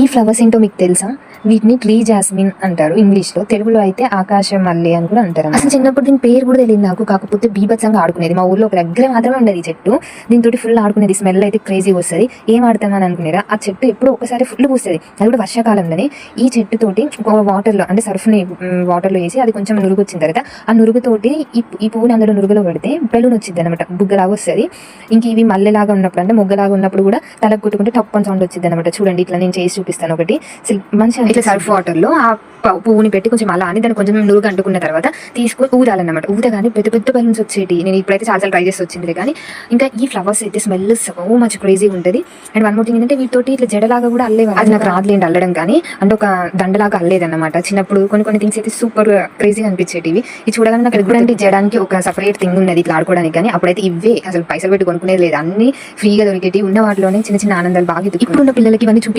ఈ ఫ్లవర్స్ ఏంటో మీకు తెలుసా? వీటిని ట్రీ జాస్మిన్ అంటారు. ఇంగ్లీష్లో తెలుగులో అయితే ఆకాశం మల్లె అని కూడా అంటారు అసలు చిన్నప్పుడు దీని పేరు కూడా తెలియదు నాకు. కాకపోతే బీభత్సంగా ఆడుకునేది. మా ఊర్లో ఒక దగ్గర మాత్రమే ఉండేది చెట్టు. దీంతో ఫుల్ ఆడుకునేది. స్మెల్ అయితే క్రేజీ వస్తుంది. ఏం ఆడతామని అనుకునేరా ఆ చెట్టు ఎప్పుడు ఒకసారి ఫుల్ పూస్తుంది. అది కూడా వర్షాకాలంలోనే. ఈ చెట్టు తోటి వాటర్లో అంటే సర్ఫ్ని వాటర్లో వేసి అది కొంచెం నురుగు వచ్చిన తర్వాత ఆ నురుగుతోటి ఈ ఈ పువ్వుని అందులో నురుగులో పెడితే బెలూన్ వచ్చింది అనమాట బుగ్గలాగా వస్తుంది. ఇంక ఇవి మల్లెలాగా ఉన్నప్పుడు అంటే మొగ్గలాగా ఉన్నప్పుడు కూడా తలకు కొట్టుకుంటే టప్ అని సౌండ్ వచ్చింది అనమాట చూడండి ఇట్లా నేను చేసి చూపిస్తాను ఒకటి. మంచిగా ఇట్లా సర్ఫ్ వాటర్లో ఆ పువ్వుని పెట్టి కొంచెం అలా అని దాన్ని కొంచెం నురుగు అంటుకున్న తర్వాత తీసుకొని ఊదాలన్నమాట. ఊదగానే పెద్ద పెద్ద బెలూన్స్ వచ్చేటి. నేను ఇప్పుడైతే చాలా ట్రై చేసి వచ్చింది కానీ ఇంకా ఈ ఫ్లవర్స్ అయితే స్మెల్ సో మచ్ క్రేజీ ఉంటుంది. అండ్ వన్ మోర్ థింగ్ ఏంటంటే వీటితోటి ఇట్లా జడలాగా కూడా అల్లేవారు అది నాకు రాదులేండి అల్లడం కానీ. అంటే ఒక దండలాగా అల్లేదన్నమాట. చిన్నప్పుడు కొన్ని కొన్ని థింగ్స్ అయితే సూపర్ క్రేజీగా అనిపించేటివి. ఇది చూడగానే నాకు ఎగ్గుడంటి చేయడానికి ఒక సపరేట్ థింగ్ ఉన్నది ఇట్లా ఆడుకోవడానికి కానీ. అప్పుడైతే ఇవే అసలు పైసలు పెట్టి కొనుక్కునేది లేదు. అన్ని ఫ్రీగా దొరికేటి ఉన్న వాటిలోనే చిన్న చిన్న ఆనందాలు బాగా ఇప్పుడున్న పిల్లలకి ఇవన్నీ చూపించి